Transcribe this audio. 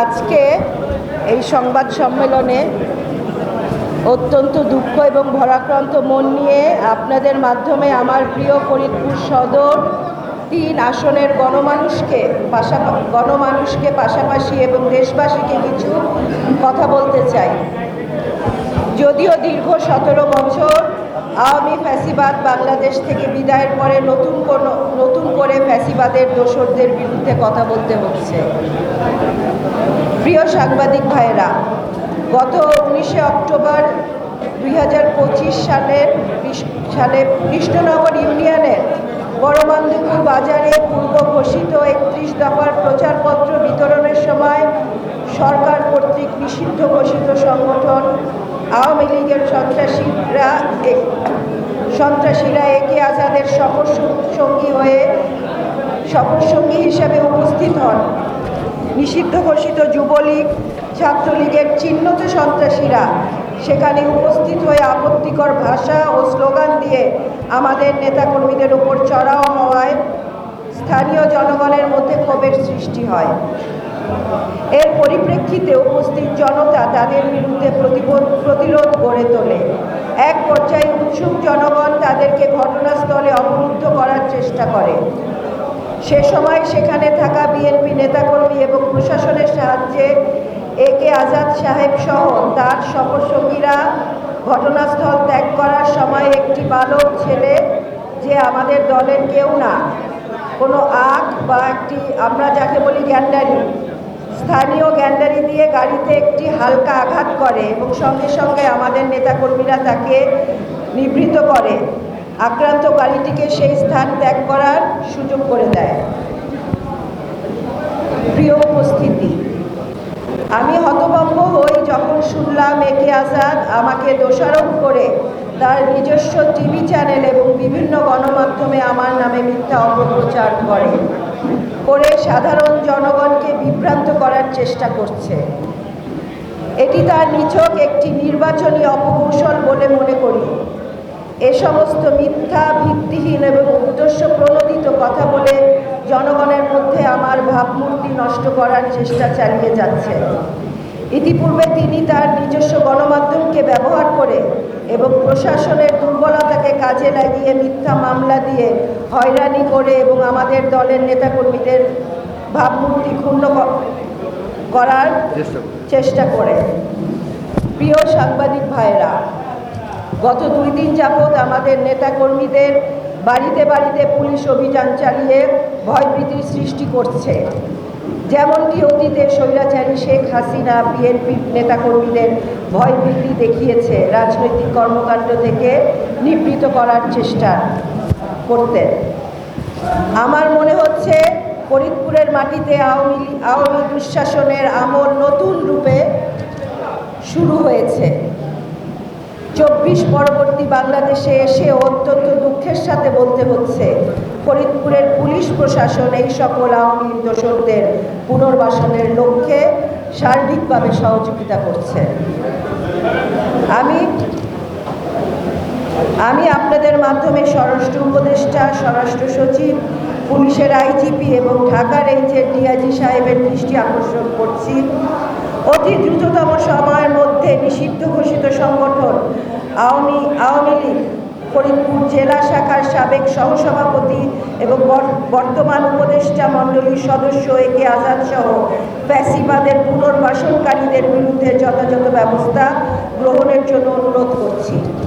আজকে এই সংবাদ সম্মেলনে অত্যন্ত দুঃখ এবং ভরাক্রান্ত মন নিয়ে আপনাদের মাধ্যমে আমার প্রিয় ফরিদপুর সদর তিন আসনের গণমানুষকে পাশা গণমানুষকে পাশাপাশি এবং দেশবাসীকে কিছু কথা বলতে চাই। যদিও দীর্ঘ সতেরো বছর আওয়ামী ফ্যাসিবাদ বাংলাদেশ থেকে বিদায়ের পরে নতুন কোনো নতুন করে ফ্যাসিবাদের দোসরদের বিরুদ্ধে কথা বলতে হচ্ছে। প্রিয় সাংবাদিক ভাইয়েরা, গত উনিশে অক্টোবর দুই হাজার পঁচিশ সালের সালে কৃষ্ণনগর ইউনিয়নের বড়মান্দুপুর বাজারে পূর্ব ঘোষিত একত্রিশ দফার প্রচারপত্র বিতরণের সময় সরকার কর্তৃক নিষিদ্ধ ঘোষিত সংগঠন আওয়ামী লীগের সন্ত্রাসীরা সন্ত্রাসীরা একে আজাদের সফর সঙ্গী হয়ে সফরসঙ্গী হিসেবে উপস্থিত হন। নিষিদ্ধ ঘোষিত যুবলীগ, ছাত্রলীগের চিহ্নিত সন্ত্রাসীরা সেখানে উপস্থিত হয়ে আপত্তিকর ভাষা ও স্লোগান দিয়ে আমাদের নেতাকর্মীদের উপর চড়াও হওয়ায় স্থানীয় জনগণের মধ্যে ক্ষোভের সৃষ্টি হয়। এর পরিপ্রেক্ষিতে উপস্থিত জনতা তাদের বিরুদ্ধে প্রতিরোধ গড়ে তোলে। এক পর্যায়ে উৎসুক জনগণ তাদেরকে ঘটনাস্থলে অবরুদ্ধ করার চেষ্টা করে। সে সময় সেখানে থাকা বিএনপি নেতাকর্মী এবং প্রশাসনের সাহায্যে এ কে আজাদ সাহেব সহ তার সফরসঙ্গীরা ঘটনাস্থল ত্যাগ করার সময় একটি বালক ছেলে যে আমাদের দলের কেউ না, কোনো আখ বা একটি, আমরা যাকে বলি গ্যান্ডারি, স্থানীয় গ্যান্ডারি দিয়ে গাড়িতে একটি হালকা আঘাত করে এবং সঙ্গে সঙ্গে আমাদের নেতাকর্মীরা তাকে নিবৃত করে। আক্রান্ত গাড়িটিকে সেই স্থান ত্যাগ করার সুযোগ করে দেয়। প্রিয় উপস্থিতি, আমি হতভম্ব হই যখন শুনলাম একে আজাদ আমাকে দোষারোপ করে তার নিজস্ব টিভি চ্যানেল এবং বিভিন্ন গণমাধ্যমে আমার নামে মিথ্যা অপপ্রচার করে করে সাধারণ জনগণকে বিভ্রান্ত করার চেষ্টা করছে। এটি তার নিছক একটি নির্বাচনী অপকৌশল বলে মনে করি। এ সমস্ত মিথ্যা ভিত্তিহীন এবং উদ্দেশ্য প্রণোদিত কথা বলে জনগণের মধ্যে আমার ভাবমূর্তি নষ্ট করার চেষ্টা চালিয়ে যাচ্ছে। ইতিপূর্বে তিনি তার নিজস্ব গণমাধ্যমকে ব্যবহার করে এবং প্রশাসনের দুর্বলতাকে কাজে লাগিয়ে মিথ্যা মামলা দিয়ে হয়রানি করে এবং আমাদের দলের নেতাকর্মীদের ভাবমূর্তি ক্ষুণ্ণ করার চেষ্টা করে। প্রিয় সাংবাদিক ভাইরা গত দুই দিন যাবৎ আমাদের নেতাকর্মীদের বাড়িতে বাড়িতে পুলিশ অভিযান চালিয়ে ভয়ভীতির সৃষ্টি করছে। যেমনটি অতীতে স্বৈরাচারী শেখ হাসিনা বিএনপি নেতাকর্মীদের ভয়ভীতি দেখিয়েছে রাজনৈতিক কর্মকাণ্ড থেকে নিবৃত করার চেষ্টা করতেন আমার মনে হচ্ছে ফরিদপুরের মাটিতে আওয়ামী আওয়ামী দুঃশাসনের আমল নতুন রূপে শুরু হয়েছে। চব্বিশ পরবর্তী বাংলাদেশে এসে অত্যন্ত দুঃখের সাথে বলতে হচ্ছে, ফরিদপুরের পুলিশ প্রশাসন এই সকল আওয়ামী দোষকদের পুনর্বাসনের লক্ষ্যে সার্বিকভাবে সহযোগিতা করছে। আমি আমি আপনাদের মাধ্যমে স্বরাষ্ট্র উপদেষ্টা, স্বরাষ্ট্র সচিব, পুলিশের আইজিপি এবং ঢাকা রেঞ্জের ডিআইজি সাহেবের দৃষ্টি আকর্ষণ করছি। অতি দ্রুততম সময়ের মধ্যে নিষিদ্ধ ঘোষিত সংগঠন আওয়ামী আওয়ামী লীগ, ফরিদপুর জেলা শাখার সাবেক সহসভাপতি এবং বর- বর্তমান উপদেষ্টা মণ্ডলীর সদস্য এ কে আজাদ সহ ফ্যাসিবাদের পুনর্বাসনকারীদের বিরুদ্ধে যথাযথ ব্যবস্থা গ্রহণের জন্য অনুরোধ করছি।